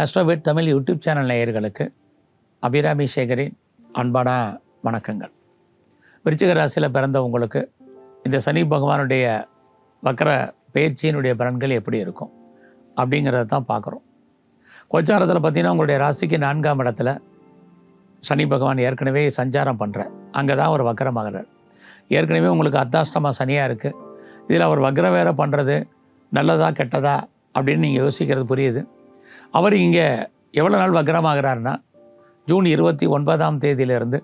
Astroved Tamil YouTube channel நேயர்களுக்கு அபிராமி சேகரின் அன்பான வணக்கங்கள். விருச்சிக ராசியில் பிறந்த உங்களுக்கு இந்த சனி பகவானுடைய வக்கர பயிற்சியினுடைய பலன்கள் எப்படி இருக்கும் அப்படிங்கிறத தான் பார்க்குறோம். கோச்சாரத்தில் பார்த்தீங்கன்னா உங்களுடைய ராசிக்கு நான்காம் இடத்துல சனி பகவான் ஏற்கனவே சஞ்சாரம் பண்ணுற அங்கே தான் அவர் வக்கரமாகிறார். ஏற்கனவே உங்களுக்கு அர்த்தாஷ்டமாக சனியாக இருக்குது இதில் அவர் வக்ரம் வேற பண்ணுறது நல்லதா கெட்டதா அப்படின்னு நீங்கள் யோசிக்கிறது புரியுது. அவர் இங்கே எவ்வளோ நாள் வக்ரமாகிறாருன்னா ஜூன் இருபத்தி ஒன்பதாம் தேதியிலிருந்து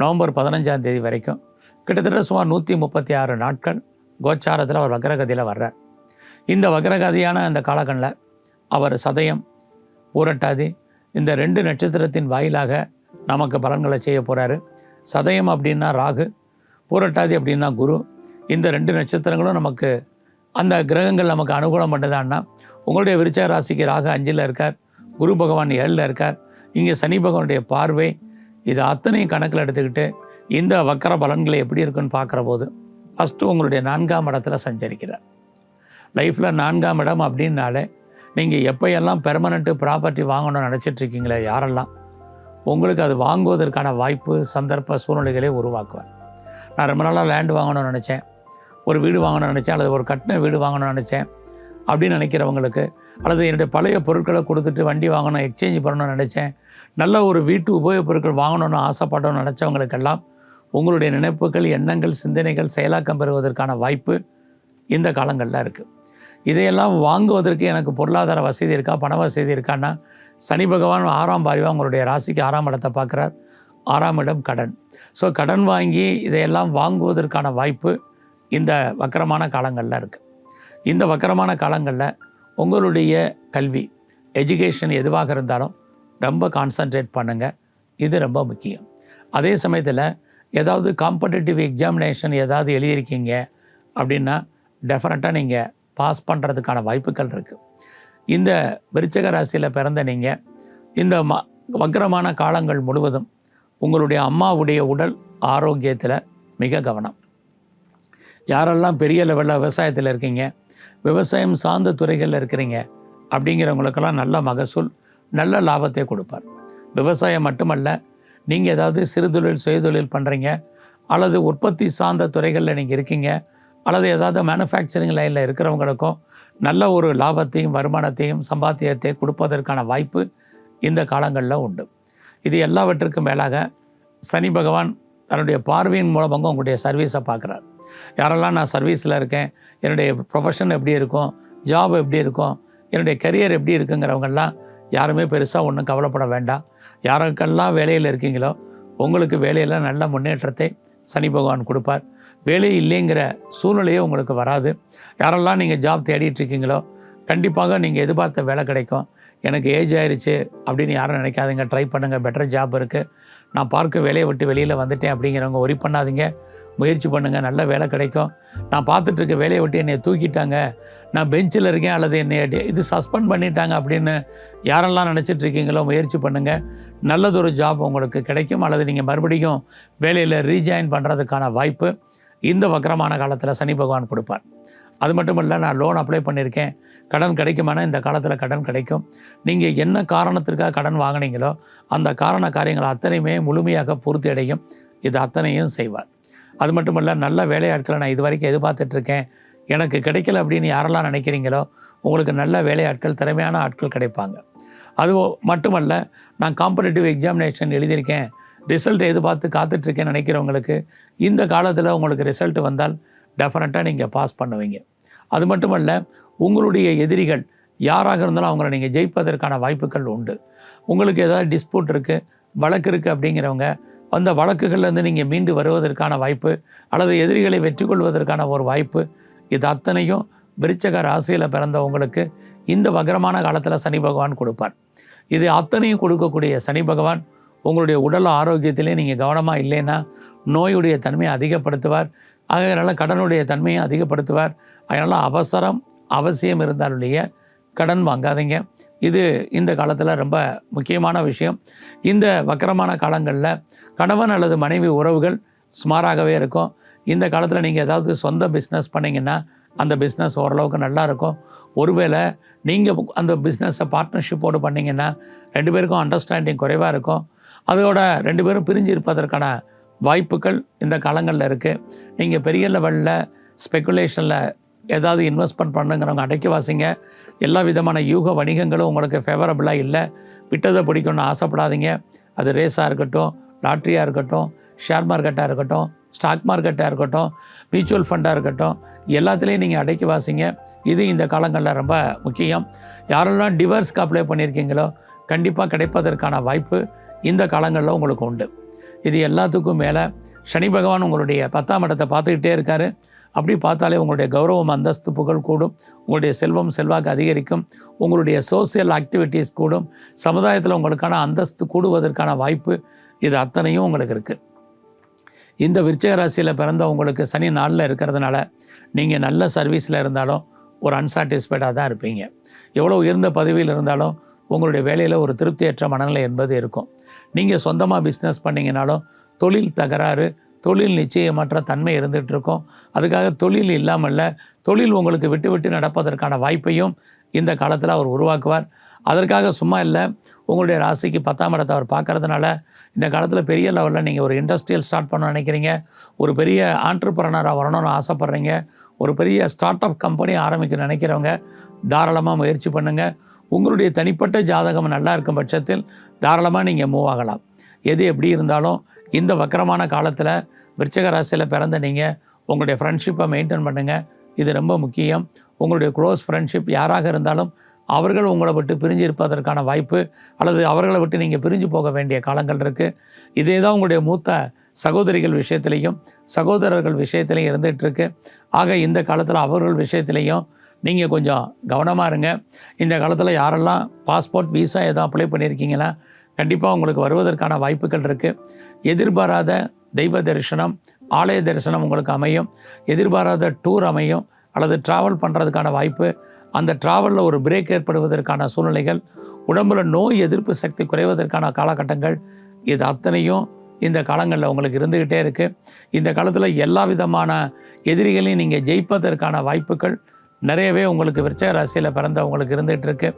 நவம்பர் பதினஞ்சாம் தேதி வரைக்கும். கிட்டத்தட்ட சுமார் நூற்றி முப்பத்தி ஆறு நாட்கள் கோச்சாரத்தில் அவர் வக்ரகதியில் வர்றார். இந்த வக்ரகதியான அந்த காலகணில் அவர் சதயம் ஊரட்டாதி இந்த ரெண்டு நட்சத்திரத்தின் வாயிலாக நமக்கு பலன்களை செய்ய போகிறாரு சதயம் அப்படின்னா ராகு பூரட்டாதி அப்படின்னா குரு. இந்த ரெண்டு நட்சத்திரங்களும் நமக்கு அந்த கிரகங்கள் நமக்கு அனுகூலம் பண்ணுதான்னா உங்களுடைய விருச்ச ராசிக்கு ராக அஞ்சில் இருக்கார் குரு பகவான் ஏழில் இருக்கார். இங்கே சனி பகவானுடைய பார்வை இது அத்தனையும் கணக்கில் எடுத்துக்கிட்டு இந்த வக்கர பலன்களை எப்படி இருக்குன்னு பார்க்குற போது ஃபஸ்ட்டு உங்களுடைய நான்காம் இடத்துல சஞ்சரிக்கிறார். லைஃப்பில் நான்காம் இடம் அப்படின்னாலே நீங்கள் எப்போயெல்லாம் பெர்மனண்ட்டு ப்ராப்பர்ட்டி வாங்கணும்னு நினச்சிட்ருக்கீங்களே யாரெல்லாம் உங்களுக்கு அது வாங்குவதற்கான வாய்ப்பு சந்தர்ப்ப சூழ்நிலைகளை உருவாக்குவார். நான் ரொம்ப நாளாக லேண்டு வாங்கணும்னு நினச்சேன். ஒரு வீடு வாங்கணும்னு நினச்சேன் அல்லது ஒரு கட்டின வீடு வாங்கணும்னு நினச்சேன் அப்படின்னு நினைக்கிறவங்களுக்கு அல்லது என்னுடைய பழைய பொருட்களை கொடுத்துட்டு வண்டி வாங்கணும் எக்ஸ்சேஞ்ச் பண்ணணும்னு நினச்சேன் நல்ல ஒரு வீட்டு உபயோகப் பொருட்கள் வாங்கணும்னு ஆசைப்படணும்னு நினச்சவங்களுக்கெல்லாம் உங்களுடைய நினைப்புகள் எண்ணங்கள் சிந்தனைகள் செயலாக்கம் பெறுவதற்கான வாய்ப்பு இந்த காலங்களில் இருக்குது இதையெல்லாம் வாங்குவதற்கு எனக்கு பொருளாதார வசதி இருக்கா பண வசதி இருக்கான்னா சனி பகவான் ஆறாம் பாரிவா உங்களுடைய ராசிக்கு ஆறாம் இடத்தை பார்க்குறார். ஆறாம் இடம் கடன். ஸோ கடன் வாங்கி இதையெல்லாம் வாங்குவதற்கான வாய்ப்பு இந்த வக்கரமான காலங்களில் இருக்குது இந்த வக்கரமான காலங்களில் உங்களுடைய கல்வி எஜுகேஷன் எதுவாக இருந்தாலும் ரொம்ப கான்சன்ட்ரேட் பண்ணுங்கள் இது ரொம்ப முக்கியம். அதே சமயத்தில் ஏதாவது காம்படிட்டிவ் எக்ஸாமினேஷன் ஏதாவது எழுதியிருக்கீங்க அப்படின்னா டெஃபினட்டாக நீங்கள் பாஸ் பண்ணுறதுக்கான வாய்ப்புகள் இருக்குது இந்த விருச்சக ராசியில் பிறந்த நீங்கள் இந்த ம வக்கரமான காலங்கள் முழுவதும் உங்களுடைய அம்மாவுடைய உடல் ஆரோக்கியத்தில் மிக கவனம். யாரெல்லாம் பெரிய லெவலில் விவசாயத்தில் இருக்கீங்க விவசாயம் சார்ந்த துறைகளில் இருக்கிறீங்க அப்படிங்கிறவங்களுக்கெல்லாம் நல்ல மகசூல் நல்ல லாபத்தை கொடுப்பார். விவசாயம் மட்டுமல்ல நீங்கள் ஏதாவது சிறுதொழில் சுயதொழில் பண்ணுறீங்க அல்லது உற்பத்தி சார்ந்த துறைகளில் நீங்கள் இருக்கீங்க அல்லது ஏதாவது மேனுஃபேக்சரிங் லைனில் இருக்கிறவங்களுக்கும் நல்ல ஒரு லாபத்தையும் வருமானத்தையும் சம்பாத்தியத்தையும் கொடுப்பதற்கான வாய்ப்பு இந்த காலங்களில் உண்டு. இது எல்லாவற்றுக்கும் மேலாக சனி பகவான் தன்னுடைய பார்வையின் மூலமாக உங்களுடைய சர்வீஸை பார்க்குறார். யாரெல்லாம் நான் சர்வீஸில் இருக்கேன் என்னுடைய ப்ரொஃபஷன் எப்படி இருக்கும் ஜாப் எப்படி இருக்கும் என்னுடைய கரியர் எப்படி இருக்குங்கிறவங்கெல்லாம் யாருமே பெருசாக ஒன்றும் கவலைப்பட வேண்டாம். யாருக்கெல்லாம் வேலையில் இருக்கீங்களோ உங்களுக்கு வேலையில் நல்ல முன்னேற்றத்தை சனி பகவான் கொடுப்பார். வேலை இல்லைங்கிற சூழ்நிலையே உங்களுக்கு வராது. யாரெல்லாம் நீங்கள் ஜாப் தேடிட்டு இருக்கீங்களோ கண்டிப்பாக நீங்கள் எதிர்பார்த்த வேலை கிடைக்கும். எனக்கு ஏஜ் ஆயிடுச்சு அப்படின்னு யாரும் நினைக்காதீங்க. ட்ரை பண்ணுங்கள் பெட்டர் ஜாப் இருக்குது நான் பார்க்க வேலையை விட்டு வெளியில் வந்துட்டேன் அப்படிங்கிறவங்க ஒரி பண்ணாதீங்க. முயற்சி பண்ணுங்கள் நல்ல வேலை கிடைக்கும். நான் பார்த்துட்ருக்க வேலையை விட்டு என்னை தூக்கிட்டாங்க. நான் பெஞ்சில் இருக்கேன் அல்லது என்னை இது சஸ்பெண்ட் பண்ணிட்டாங்க அப்படின்னு யாரெல்லாம் நினச்சிட்டு இருக்கீங்களோ முயற்சி பண்ணுங்கள் நல்லதொரு ஜாப் உங்களுக்கு கிடைக்கும். அல்லது நீங்கள் மறுபடியும் வேலையில் ரீஜாயின் பண்ணுறதுக்கான வாய்ப்பு இந்த வக்கரமான காலத்தில் சனி பகவான் கொடுப்பார். அது மட்டும் இல்லை நான் லோன் அப்ளை பண்ணியிருக்கேன் கடன் கிடைக்குமானா இந்த காலத்தில் கடன் கிடைக்கும். நீங்கள் என்ன காரணத்திற்காக கடன் வாங்குனீங்களோ அந்த காரண காரியங்கள் அத்தனையுமே முழுமையாக பூர்த்தி அடையும் இது அத்தனையும் செய்வார். அது மட்டும் இல்லை நல்ல வேலையாட்களை நான் இது வரைக்கும் எதிர்பார்த்துட்ருக்கேன். எனக்கு கிடைக்கல அப்படின்னு யாரெல்லாம் நினைக்கிறீங்களோ உங்களுக்கு நல்ல வேலையாட்கள் திறமையான ஆட்கள் கிடைப்பாங்க. அது மட்டுமல்ல நான் காம்படிட்டிவ் எக்ஸாமினேஷன் எழுதியிருக்கேன். ரிசல்ட் எதிர்பார்த்து காத்துட்ருக்கேன்னு நினைக்கிறவங்களுக்கு இந்த காலத்தில் உங்களுக்கு ரிசல்ட் வந்தால் டெஃபினட்டாக நீங்கள் பாஸ் பண்ணுவீங்க. அது மட்டுமல்ல உங்களுடைய எதிரிகள் யாராக இருந்தாலும் அவங்கள நீங்கள் ஜெயிப்பதற்கான வாய்ப்புகள் உண்டு. உங்களுக்கு ஏதாவது டிஸ்பியூட் இருக்குது வழக்கு இருக்குது அப்படிங்கிறவங்க அந்த வழக்குகள்லேருந்து நீங்கள் மீண்டு வருவதற்கான வாய்ப்பு அல்லது எதிரிகளை வெற்றி கொள்வதற்கான ஒரு வாய்ப்பு இது அத்தனையும் விருச்சக ராசியில் பிறந்தவங்களுக்கு இந்த வக்ரமான காலத்தில் சனி பகவான் கொடுப்பார். இது அத்தனையும் கொடுக்கக்கூடிய சனி பகவான் உங்களுடைய உடல் ஆரோக்கியத்திலே நீங்கள் கவனமாக இல்லைன்னா நோயுடைய தன்மையை அதிகப்படுத்துவார். அதனால் கடனுடைய தன்மையை அதிகப்படுத்துவார். அதனால் அவசரம் அவசியம் இருந்தாலுடைய கடன் வாங்காதீங்க. இது இந்த காலத்தில் ரொம்ப முக்கியமான விஷயம். இந்த வக்கரமான காலங்களில் கணவன் அல்லது மனைவி உறவுகள் சுமாராகவே இருக்கும். இந்த காலத்தில் நீங்கள் ஏதாவது சொந்த பிஸ்னஸ் பண்ணிங்கன்னா அந்த பிஸ்னஸ் ஓரளவுக்கு நல்லா இருக்கும். ஒருவேளை நீங்கள் அந்த பிஸ்னஸை பார்ட்னர்ஷிப்போடு பண்ணிங்கன்னா ரெண்டு பேருக்கும் அண்டர்ஸ்டாண்டிங் குறைவாக இருக்கும். அதோட ரெண்டு பேரும் பிரிஞ்சு இருப்பதற்கான வாய்ப்புகள் இந்த காலங்களில் இருக்குது நீங்கள் பெரிய லெவலில் ஸ்பெக்குலேஷனில் ஏதாவது இன்வெஸ்ட்மெண்ட் பண்ணுங்கிறவங்க அடைக்க வாசிங்க. எல்லா விதமான யூக வணிகங்களும் உங்களுக்கு ஃபேவரபுளாக இல்லை. விட்டதை பிடிக்கணும்னு ஆசைப்படாதீங்க. அது ரேஸாக இருக்கட்டும் லாட்ரியாக இருக்கட்டும் ஷேர் மார்க்கெட்டாக இருக்கட்டும் ஸ்டாக் மார்க்கெட்டாக இருக்கட்டும் மியூச்சுவல் ஃபண்டாக இருக்கட்டும் எல்லாத்துலேயும் நீங்கள் அடைக்கி வாசிங்க. இது இந்த காலங்களில் ரொம்ப முக்கியம். யாரெல்லாம் டிவர்ஸ்க்கு அப்ளை பண்ணியிருக்கீங்களோ கண்டிப்பாக கிடைப்பதற்கான வாய்ப்பு. இந்த காலங்களில் உங்களுக்கு உண்டு. இது எல்லாத்துக்கும் மேலே சனி பகவான் உங்களுடைய பத்தாம் இடத்தை பார்த்துக்கிட்டே இருக்கார். அப்படி பார்த்தாலே உங்களுடைய கௌரவம் அந்தஸ்து புகழ் கூடும். உங்களுடைய செல்வம் செல்வாக்கு அதிகரிக்கும். உங்களுடைய சோசியல் ஆக்டிவிட்டீஸ் கூடும். சமுதாயத்தில் உங்களுக்கான அந்தஸ்து கூடுவதற்கான வாய்ப்பு இது அத்தனையும் உங்களுக்கு இருக்குது இந்த விருச்சிக ராசியில் பிறந்த உங்களுக்கு சனி நாளில் இருக்கிறதுனால நீங்கள் நல்ல சர்வீஸில் இருந்தாலும் ஒரு அன்சாட்டிஸ்ஃபைடாக தான் இருப்பீங்க. எவ்வளோ உயர்ந்த பதவியில் இருந்தாலும் உங்களுடைய வேலையில் ஒரு திருப்தியற்ற மனநிலை என்பது இருக்கும். நீங்கள் சொந்தமாக பிஸ்னஸ் பண்ணிங்கனாலும் தொழில் தகராறு தொழில் நிச்சயமற்ற தன்மை இருந்துகிட்டு இருக்கும். அதுக்காக தொழில் இல்லாமல் தொழில் உங்களுக்கு விட்டு விட்டு நடப்பதற்கான வாய்ப்பையும் இந்த காலத்தில் அவர் உருவாக்குவார். அதற்காக சும்மா இல்லை உங்களுடைய ராசிக்கு பத்தாம் இடத்தை அவர் பார்க்கறதுனால இந்த காலத்தில் பெரிய லெவலில் நீங்கள் ஒரு இண்டஸ்ட்ரியல் ஸ்டார்ட் பண்ண நினைக்கிறீங்க. ஒரு பெரிய ஆண்டர்பிரனராக வரணும்னு ஆசைப்பட்றீங்க. ஒரு பெரிய ஸ்டார்ட் அப் கம்பெனி ஆரம்பிக்க நினைக்கிறவங்க தாராளமாக முயற்சி பண்ணுங்கள் உங்களுடைய தனிப்பட்ட ஜாதகம் நல்லா இருக்கும் பட்சத்தில் தாராளமாக நீங்கள் மூவ் ஆகலாம். எது எப்படி இருந்தாலும் இந்த வக்கரமான காலத்தில் விருச்சக ராசியில் பிறந்த நீங்கள் உங்களுடைய ஃப்ரெண்ட்ஷிப்பை மெயின்டைன் பண்ணுங்கள் இது ரொம்ப முக்கியம். உங்களுடைய க்ளோஸ் ஃப்ரெண்ட்ஷிப் யாராக இருந்தாலும் அவர்கள் உங்களை விட்டு பிரிஞ்சு இருப்பதற்கான வாய்ப்பு அல்லது அவர்களை விட்டு நீங்கள் பிரிஞ்சு போக வேண்டிய காலங்கள் இருக்குது இதே தான் உங்களுடைய மூத்த சகோதரிகள் விஷயத்திலையும் சகோதரர்கள் விஷயத்திலையும் இருந்துகிட்ருக்கு ஆக இந்த காலத்தில் அவர்கள் விஷயத்திலையும் நீங்கள் கொஞ்சம் கவனமாக இருங்க. இந்த காலத்தில் யாரெல்லாம் பாஸ்போர்ட் விசா எதுவும் அப்ளை பண்ணியிருக்கீங்களா கண்டிப்பாக உங்களுக்கு வருவதற்கான வாய்ப்புகள் இருக்குது எதிர்பாராத தெய்வ தரிசனம் ஆலய தரிசனம் உங்களுக்கு அமையும். எதிர்பாராத டூர் அமையும். அல்லது ட்ராவல் பண்ணுறதுக்கான வாய்ப்பு. அந்த ட்ராவலில் ஒரு பிரேக் ஏற்படுவதற்கான சூழ்நிலைகள். உடம்பில் நோய் எதிர்ப்பு சக்தி குறைவதற்கான காலகட்டங்கள். இது அத்தனையும் இந்த காலங்களில் உங்களுக்கு இருந்துக்கிட்டே இருக்குது இந்த காலத்தில் எல்லா விதமான எதிரிகளையும் நீங்கள் ஜெயிப்பதற்கான வாய்ப்புகள். நிறையவே உங்களுக்கு விருச்சக ராசியில் பிறந்தவங்களுக்கு இருந்துகிட்டு இருக்கு.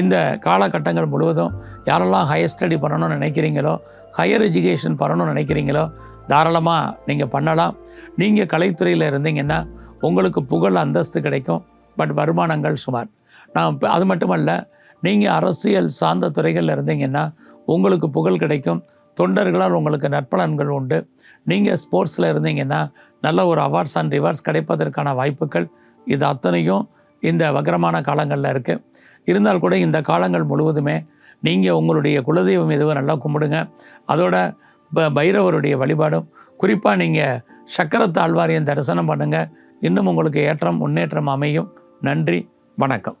இந்த காலகட்டங்கள் முழுவதும் யாரெல்லாம் ஹையர் ஸ்டடி பண்ணணும்னு நினைக்கிறீங்களோ ஹையர் எஜுகேஷன் பண்ணணும்னு நினைக்கிறீங்களோ தாராளமாக நீங்கள் பண்ணலாம். நீங்கள் கலைத்துறையில் இருந்தீங்கன்னா உங்களுக்கு புகழ் அந்தஸ்து கிடைக்கும். பட் வருமானங்கள் சுமார். நான் அது மட்டுமல்ல நீங்கள் அரசியல் சார்ந்த துறைகளில் இருந்தீங்கன்னா உங்களுக்கு புகழ் கிடைக்கும். தொண்டர்களால் உங்களுக்கு நற்பலன்கள் உண்டு. நீங்கள் ஸ்போர்ட்ஸில் இருந்தீங்கன்னா நல்ல ஒரு அவார்ட்ஸ் அண்ட் ரிவார்ட்ஸ் கிடைப்பதற்கான வாய்ப்புகள். இது அத்தனையும் இந்த வக்கரமான காலங்களில் இருக்குது இருந்தால் கூட இந்த காலங்கள் முழுவதுமே நீங்கள் உங்களுடைய குலதெய்வம் எதுவும் நல்லா கும்பிடுங்க. அதோட ப பைரவருடைய வழிபாடும் குறிப்பாக நீங்கள் சக்கரத்து ஆழ்வாரியம் தரிசனம் பண்ணுங்கள் இன்னும் உங்களுக்கு ஏற்றம் முன்னேற்றம் அமையும். நன்றி வணக்கம்.